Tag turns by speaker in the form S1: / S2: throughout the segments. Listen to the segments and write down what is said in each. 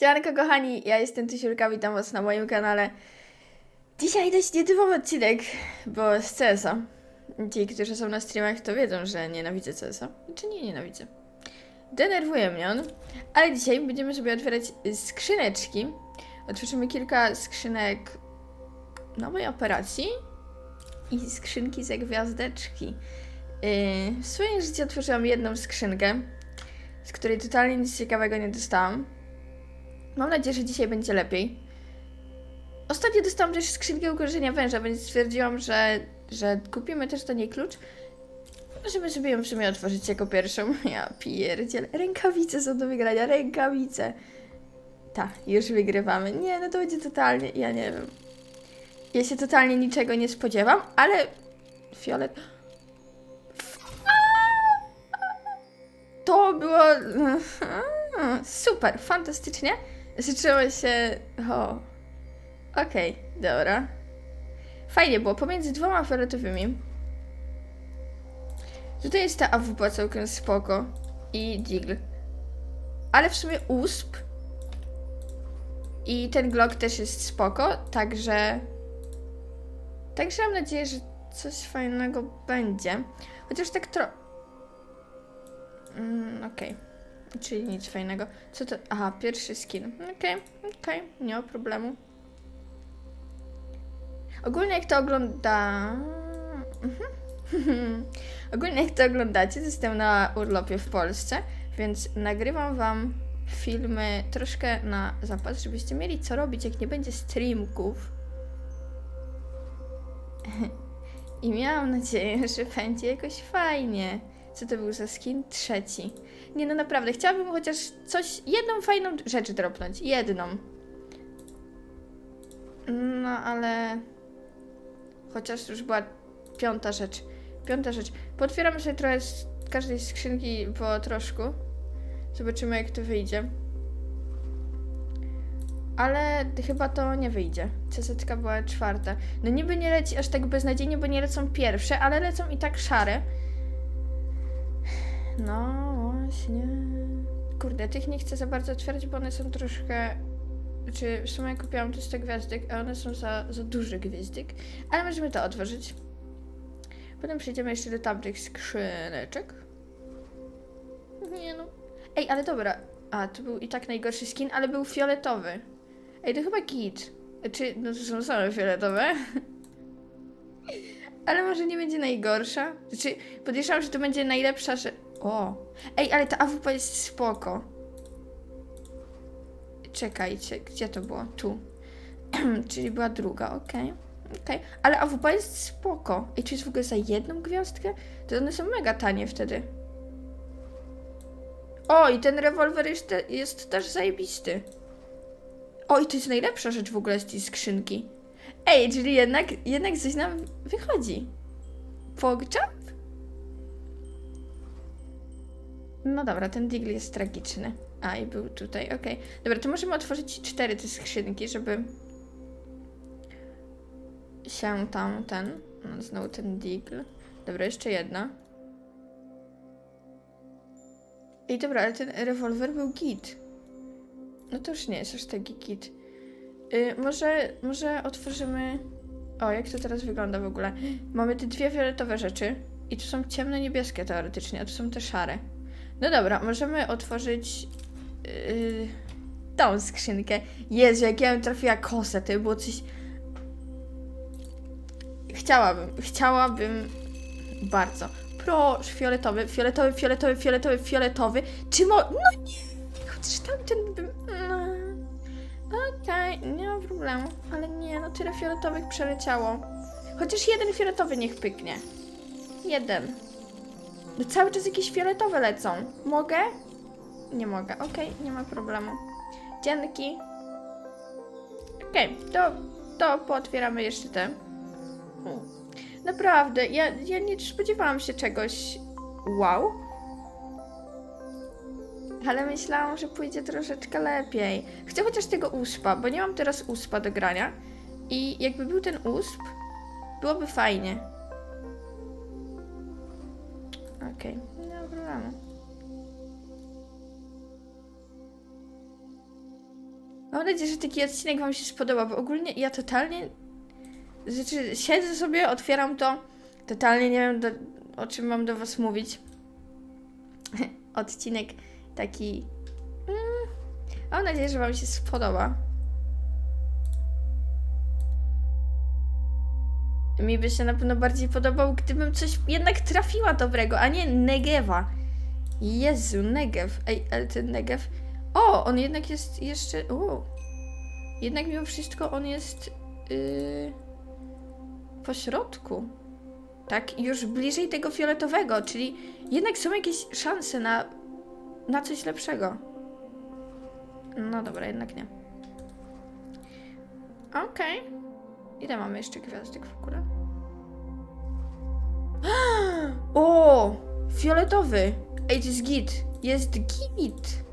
S1: Siemanko kochani, ja jestem Tysiulka, witam was na moim kanale. Dzisiaj dość nietypowy odcinek, bo z CS-a. Ci, którzy są na streamach, to wiedzą, że nienawidzę CS-a. Czy nie nienawidzę? Denerwuje mnie on, ale dzisiaj będziemy sobie otwierać skrzyneczki. Otworzymy kilka skrzynek nowej operacji i skrzynki ze gwiazdeczki. Yy, w swoim życiu otworzyłam jedną skrzynkę, z której totalnie nic ciekawego nie dostałam. Mam nadzieję, że dzisiaj będzie lepiej. Ostatnio dostałam też skrzynkę ukorzenia węża, więc stwierdziłam, że, że kupimy też do niej klucz, żeby sobie ją w sumie otworzyć jako pierwszą. Ja pierdziel. Rękawice są do wygrania, rękawice. Tak, już wygrywamy. Nie, no to będzie totalnie, ja nie wiem. Ja się totalnie niczego nie spodziewam, ale fiolet... To było super, fantastycznie. Zaczęło się. O. Okej, dobra. Fajnie było pomiędzy dwoma fioletowymi. Tutaj jest ta AWP całkiem spoko. I Digl. Ale w sumie USP. I ten Glock też jest spoko, także. Także mam nadzieję, że coś fajnego będzie. Chociaż tak tro. Mm, okej. Czyli nic fajnego. Co to? Aha, pierwszy skin. Okej, okej, nie ma problemu. Ogólnie jak to ogląda... Mhm. Ogólnie jak to oglądacie, to jestem na urlopie w Polsce, więc nagrywam wam filmy troszkę na zapas, żebyście mieli co robić, jak nie będzie streamków. I miałam nadzieję, że będzie jakoś fajnie. Co to był za skin? Trzeci. Nie no naprawdę, chciałabym chociaż coś, jedną fajną rzecz dropnąć. Jedną. No ale... Chociaż już była piąta rzecz. Piąta rzecz. Potwieramy sobie trochę z każdej skrzynki po troszku. Zobaczymy jak to wyjdzie. Ale chyba to nie wyjdzie. CZ była czwarta. No niby nie leci aż tak beznadziejnie, bo nie lecą pierwsze, ale lecą i tak szare. No właśnie. Kurde, tych nie chcę za bardzo otwierać, bo one są troszkę. Czy w sumie kupiłam tu 100 gwiazdek, a one są za, za duży gwiazdek. Ale możemy to otworzyć. Potem przejdziemy jeszcze do tamtych skrzyneczek. Nie no. Ej, ale dobra. A, to był i tak najgorszy skin, ale był fioletowy. Ej, to chyba git. Czy, no to są same fioletowe. ale może nie będzie najgorsza? Znaczy, podejrzewam, że to będzie najlepsza, że... O! Ej, ale ta AWP jest spoko. Czekajcie, gdzie to było? Tu. Czyli była druga, okej. Okej, ale AWP jest spoko. Ej, czy jest w ogóle za jedną gwiazdkę? To one są mega tanie wtedy. O, i ten rewolwer jest, te, jest też zajebisty. O, i to jest najlepsza rzecz w ogóle z tej skrzynki. Ej, czyli jednak, jednak coś nam wychodzi. Pogczap? No dobra, ten Digl jest tragiczny. A, i był tutaj, okej. Dobra, to możemy otworzyć cztery te skrzynki, żeby się tam ten... No, znowu ten Digl. Dobra, jeszcze jedna. Ej, dobra, ale ten rewolwer był git. No to już nie jest aż taki git. Yy, może, może otworzymy... O, jak to teraz wygląda w ogóle? Mamy te dwie fioletowe rzeczy. I tu są ciemne niebieskie teoretycznie, a tu są te szare. No dobra, możemy otworzyć yy, tą skrzynkę. Jezu, jak ja bym trafiła kosę, to by było coś... Chciałabym, chciałabym bardzo. Proszę, fioletowy, fioletowy, fioletowy, fioletowy, fioletowy. Czy mo... No nie! Chociaż tamten bym... No. Okej, nie ma problemu. Ale nie, no tyle fioletowych przeleciało. Chociaż jeden fioletowy niech pyknie. Jeden. No cały czas jakieś fioletowe lecą. Mogę? Nie mogę. Okej, nie ma problemu. Dzięki. Okej, to, to pootwieramy jeszcze te. Naprawdę, ja, ja nie spodziewałam się czegoś wow. Ale myślałam, że pójdzie troszeczkę lepiej. Chcę chociaż tego uspa, bo nie mam teraz uspa do grania. I jakby był ten usp, byłoby fajnie. Okej, nie ma problemu. Mam nadzieję, że taki odcinek Wam się spodoba, bo ogólnie ja totalnie. Znaczy, siedzę sobie, otwieram to. Totalnie nie wiem, do, o czym mam do Was mówić. Odcinek taki. Mm, mam nadzieję, że Wam się spodoba. Mi by się na pewno bardziej podobał, gdybym coś jednak trafiła dobrego, a nie Negewa. Jezu, Negev. Ej, ale ten Negev. O, on jednak jest jeszcze. O. Jednak mimo wszystko on jest. Yy, po środku. Tak, już bliżej tego fioletowego, czyli jednak są jakieś szanse na. na coś lepszego. No dobra, jednak nie. Okej. Ile mamy jeszcze gwiazdek w ogóle? O! Fioletowy! Ej, to jest git. Jest git.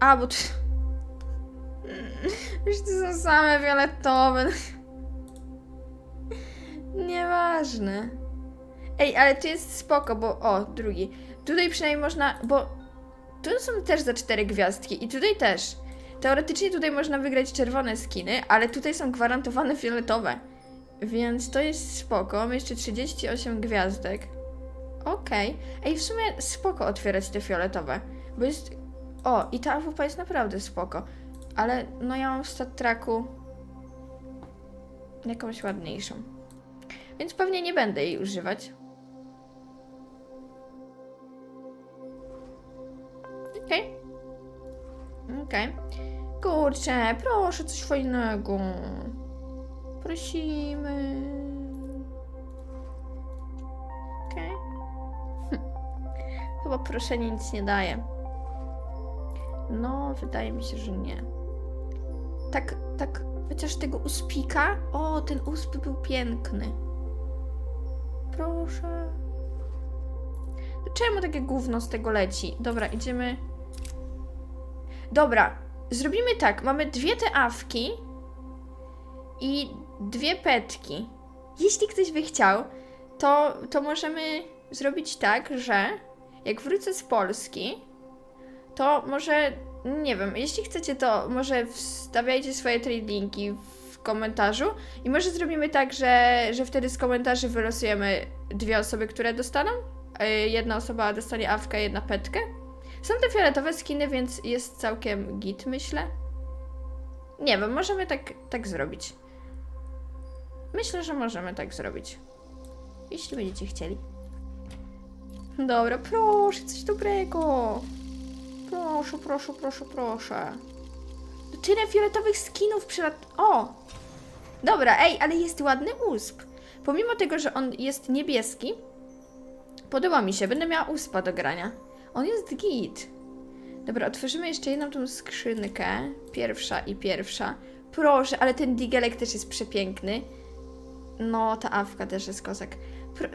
S1: A, bo. Już to są same fioletowe. Nieważne. Ej, ale to jest spoko, bo... O, drugi. Tutaj przynajmniej można... Bo... Tu są też za cztery gwiazdki i tutaj też. Teoretycznie tutaj można wygrać czerwone skiny, ale tutaj są gwarantowane fioletowe. Więc to jest spoko. Mam jeszcze 38 gwiazdek. Okej. Ej, w sumie spoko otwierać te fioletowe. Bo jest... O, i ta AWP jest naprawdę spoko. Ale no ja mam w stat jakąś ładniejszą. Więc pewnie nie będę jej używać. Okej. Okej. Kurczę, proszę coś fajnego. Prosimy. Okej. Hm. Chyba proszenie nic nie daje. No, wydaje mi się, że nie. Tak, tak, chociaż tego uspika. O, ten usp był piękny. Proszę. Czemu takie gówno z tego leci? Dobra, idziemy. Dobra, zrobimy tak. Mamy dwie te awki i dwie petki. Jeśli ktoś by chciał, to, to możemy zrobić tak, że jak wrócę z Polski, to może, nie wiem, jeśli chcecie, to może wstawiajcie swoje trade linki w komentarzu i może zrobimy tak, że, że wtedy z komentarzy wylosujemy dwie osoby, które dostaną. Yy, Jedna osoba dostanie awkę, jedna petkę. Są te fioletowe skiny, więc jest całkiem git, myślę. Nie wiem, możemy tak, tak zrobić. Myślę, że możemy tak zrobić. Jeśli będziecie chcieli. Dobra, proszę, coś dobrego. Proszę, proszę, proszę, proszę. No Tyle fioletowych skinów przylat... O! Dobra, ej, ale jest ładny usp. Pomimo tego, że on jest niebieski, podoba mi się. Będę miała uspa do grania. On jest git. Dobra, otworzymy jeszcze jedną tą skrzynkę. Pierwsza i pierwsza. Proszę, ale ten digelek też jest przepiękny. No, ta awka też jest kozak.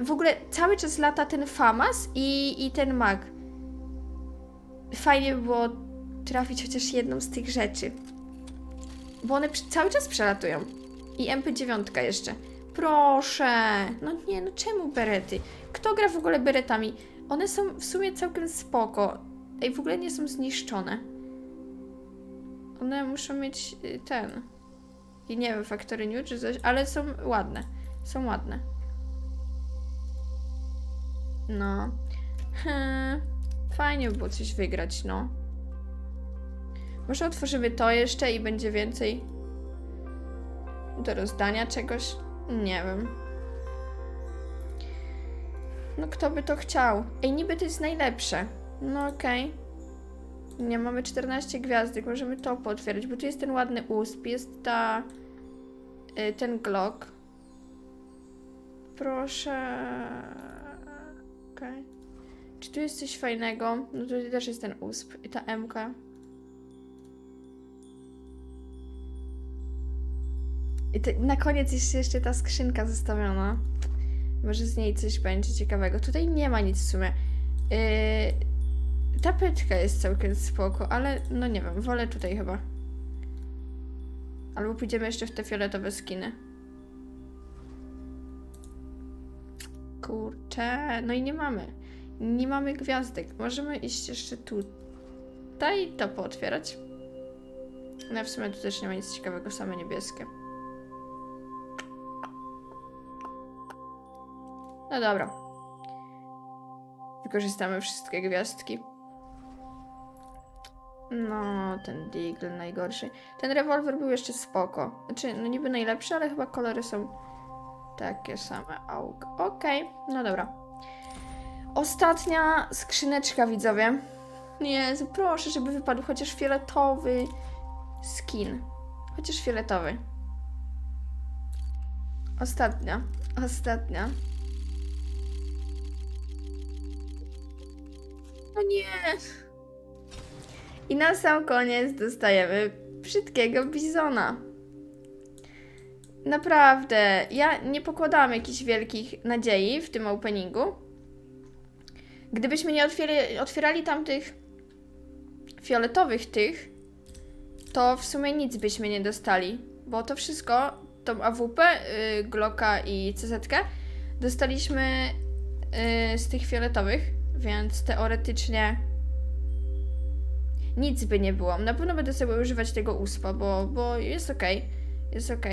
S1: W ogóle cały czas lata ten Famas i, i ten mag. Fajnie by było trafić chociaż jedną z tych rzeczy. Bo one cały czas przelatują. I MP9 jeszcze. Proszę! No nie, no czemu berety? Kto gra w ogóle beretami? One są w sumie całkiem spoko. Ej, w ogóle nie są zniszczone. One muszą mieć y, ten. I nie wiem, Factory New czy coś, ale są ładne. Są ładne. No. Hmm. Fajnie by było coś wygrać, no. Może otworzymy to jeszcze i będzie więcej do rozdania czegoś? Nie wiem. No kto by to chciał? Ej, niby to jest najlepsze. No okej. Nie, mamy 14 gwiazdek, możemy to pootwierać, bo tu jest ten ładny usp, jest ta... y, ten glock. Proszę... Okej. Czy tu jest coś fajnego? No tutaj też jest ten usp i ta MK. I te, na koniec jest jeszcze ta skrzynka zostawiona. Może z niej coś będzie ciekawego. Tutaj nie ma nic w sumie. Yy, ta peczka jest całkiem spoko, ale no nie wiem, wolę tutaj chyba. Albo pójdziemy jeszcze w te fioletowe skiny. Kurczę, no i nie mamy. Nie mamy gwiazdek. Możemy iść jeszcze tutaj to pootwierać. No w sumie tu też nie ma nic ciekawego, same niebieskie. No dobra. Wykorzystamy wszystkie gwiazdki. No, ten Deagle najgorszy. Ten rewolwer był jeszcze spoko. Znaczy, no niby najlepszy, ale chyba kolory są takie same. Auk. Okej, no dobra. Ostatnia skrzyneczka, widzowie. Jezu, proszę, żeby wypadł chociaż fioletowy skin. Chociaż fioletowy. Ostatnia. Ostatnia. No nie. I na sam koniec dostajemy brzydkiego bizona. Naprawdę, ja nie pokładałam jakichś wielkich nadziei w tym openingu. Gdybyśmy nie otwierali, otwierali tamtych fioletowych tych, to w sumie nic byśmy nie dostali, bo to wszystko, tą AWP, y, Glocka i CZ dostaliśmy y, z tych fioletowych, więc teoretycznie nic by nie było. Na pewno będę sobie używać tego uspa, bo, bo jest ok, jest ok.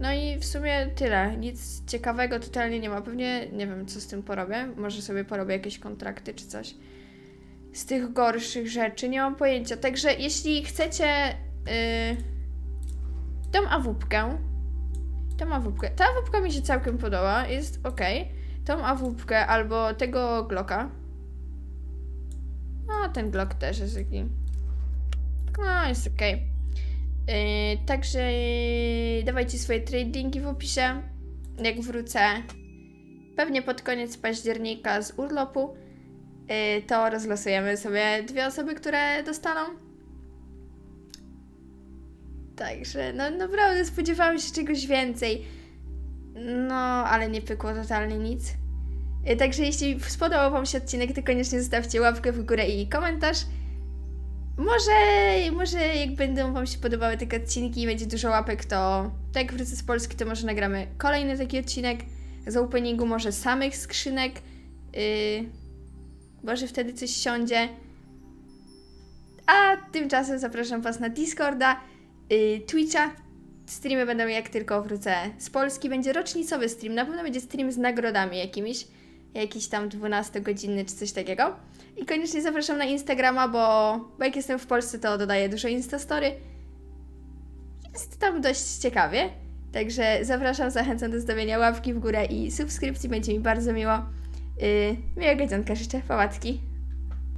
S1: No i w sumie tyle. Nic ciekawego totalnie nie ma. Pewnie nie wiem, co z tym porobię. Może sobie porobię jakieś kontrakty czy coś. Z tych gorszych rzeczy nie mam pojęcia. Także jeśli chcecie yy, tą awupkę, tą awupkę, ta awupka mi się całkiem podoba, jest ok. Tą awupkę albo tego Glocka. No, ten Glock też jest taki. No, jest ok. Yy, także dawajcie swoje tradingi w opisie. Jak wrócę pewnie pod koniec października z urlopu, yy, to rozlosujemy sobie dwie osoby, które dostaną. Także, no naprawdę spodziewałam się czegoś więcej. No, ale nie pykło totalnie nic. Yy, Także jeśli spodobał Wam się odcinek, to koniecznie zostawcie łapkę w górę i komentarz. Może, może jak będą Wam się podobały takie odcinki i będzie dużo łapek, to tak jak wrócę z Polski, to może nagramy kolejny taki odcinek z openingu, może samych skrzynek. Yy, może wtedy coś siądzie. A tymczasem zapraszam Was na Discorda, yy, Twitcha. Streamy będą jak tylko wrócę z Polski. Będzie rocznicowy stream, na pewno będzie stream z nagrodami jakimiś. Jakiś tam 12-godzinny czy coś takiego. I koniecznie zapraszam na Instagrama, bo, bo jak jestem w Polsce, to dodaję dużo Instastory. Jest tam dość ciekawie. Także zapraszam, zachęcam do zostawienia łapki w górę i subskrypcji, będzie mi bardzo miło. Yy, miłego dzionka życzę, pałatki.